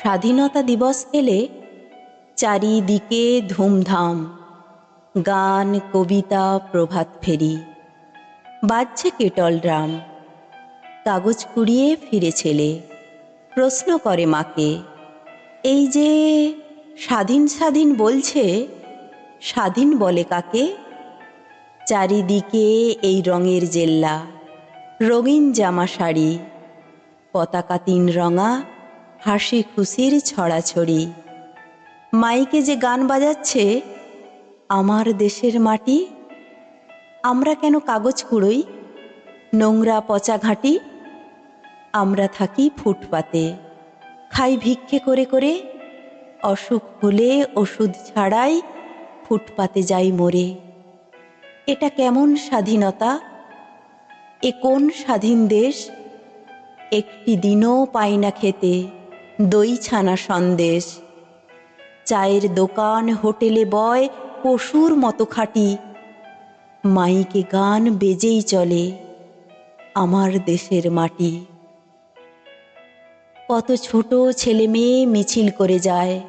স্বাধীনতা দিবস এলে চারিদিকে ধুমধাম, গান, কবিতা, প্রভাত ফেরি। বাজছে কেটল ড্রাম। কাগজ কুড়িয়ে ফিরে ছেলে। প্রশ্ন করে মাকে, এই যে স্বাধীন স্বাধীন বলছে, স্বাধীন বলে কাকে? চারিদিকে এই রঙের জেল্লা, রঙিন জামা শাড়ি, পতাকা তিন রঙা হাসি খুশির ছড়াছড়ি। মাইকে যে গান বাজাচ্ছে, আমার দেশের মাটি, আমরা কেন কাগজ কুড়োই? নোংরা পচা ঘাঁটি, আমরা থাকি ফুটপাতে। খাই ভিক্ষে করে করে, অসুখ হলে ওষুধ ছাড়াই ফুটপাতে যাই মরে। এটা কেমন স্বাধীনতা? এ কোন স্বাধীন দেশ? একটি দিনও পাই না খেতে। দই ছানা সন্দেশ। চায়ের দোকান, হোটেলে বয়, পশুর মতো খাটি। মাইকে গান বেজেই চলে আমার দেশের মাটি। কত ছোট ছেলে মেয়ে মিছিল করে যায়।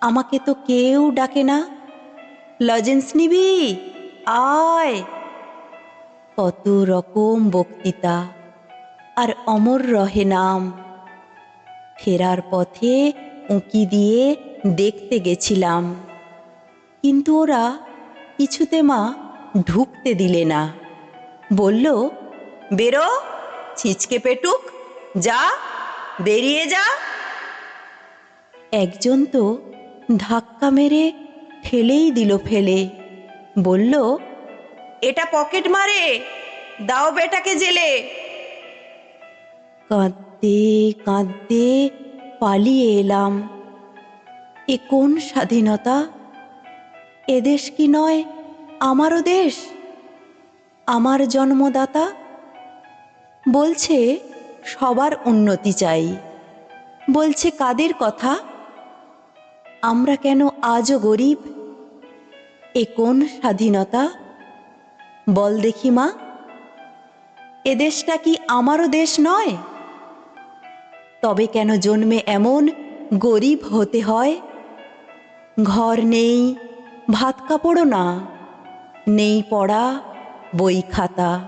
আমাকে তো কেউ ডাকে না। লজেন্স নিবি? আয়। কত রকম বক্তৃতা। আর অমর রহে নাম। ফেরার পথে উঁকি দিয়ে দেখতে গেছিলাম। কিন্তু ওরা কিছুতে মা ঢুকতে দিলে না। বলল, বেরো, ছিচকে পেটুক, যা, বেরিয়ে যা। একজন তো ধাক্কা মেরে ঠেলেই দিল ফেলে। বলল, এটা পকেট মারে, দাও বেটাকে জেলে। কাঁদতে কাঁদতে পালিয়ে এলাম। এ কোন স্বাধীনতা? এদেশ কি নয়, আমারও দেশ? আমার জন্মদাতা? বলছে, সবার উন্নতি চাই। বলছে, কাদের কথা? আমরা কেন আজও গরিব? এ কোন স্বাধীনতা? বল দেখি মা। এদেশটা কি আমারও দেশ নয়? তবে কেন জন্মে এমন গরিব হতে হয়? ঘর নেই, ভাত কাপড়ও না, নেই পড়া, বই খাতা।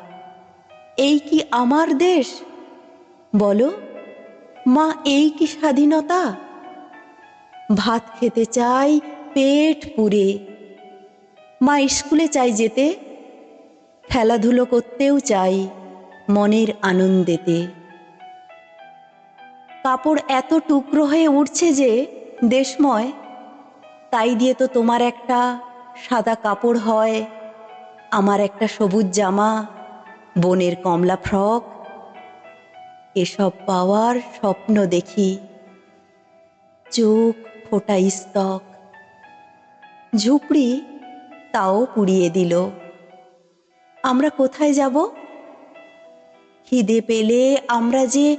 এই কি আমার দেশ? বলো, মা, এই কি স্বাধীনতা? ভাত খেতে চাই পেট পুরে মা, স্কুলে চাই যেতে, খেলাধুলো করতেও চাই মনের আনন্দেতে। কাপড় এত টুকরো হয়ে উঠছে যে দেশময়। তাই দিয়ে তো তোমার একটা সাদা কাপড় হয়, আমার একটা সবুজ জামা, বনের কমলা ফ্রক। এসব পাওয়ার স্বপ্ন দেখি, চোখ ফোটা স্তক। ঝুপড়ি তাও পুড়িয়ে দিল। আমরা কোথায় যাব? খিদে পেলে আমরা যে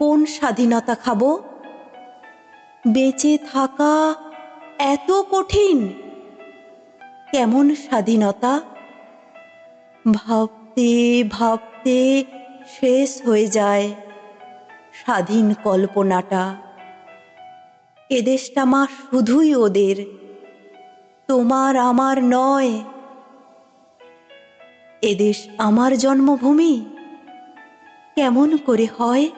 কোন স্বাধীনতা খাব? বেঁচে থাকা এত কঠিন। কেমন স্বাধীনতা? ভাবতে ভাবতে শেষ হয়ে যায় স্বাধীন কল্পনাটা। এদেশটা মা শুধুই ওদের। তোমার আমার নয়। এদেশ আমার জন্মভূমি। কেমন করে হয়?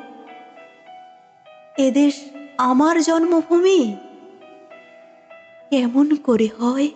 এদেশ আমার জন্মভূমি? কেমন করে হয়?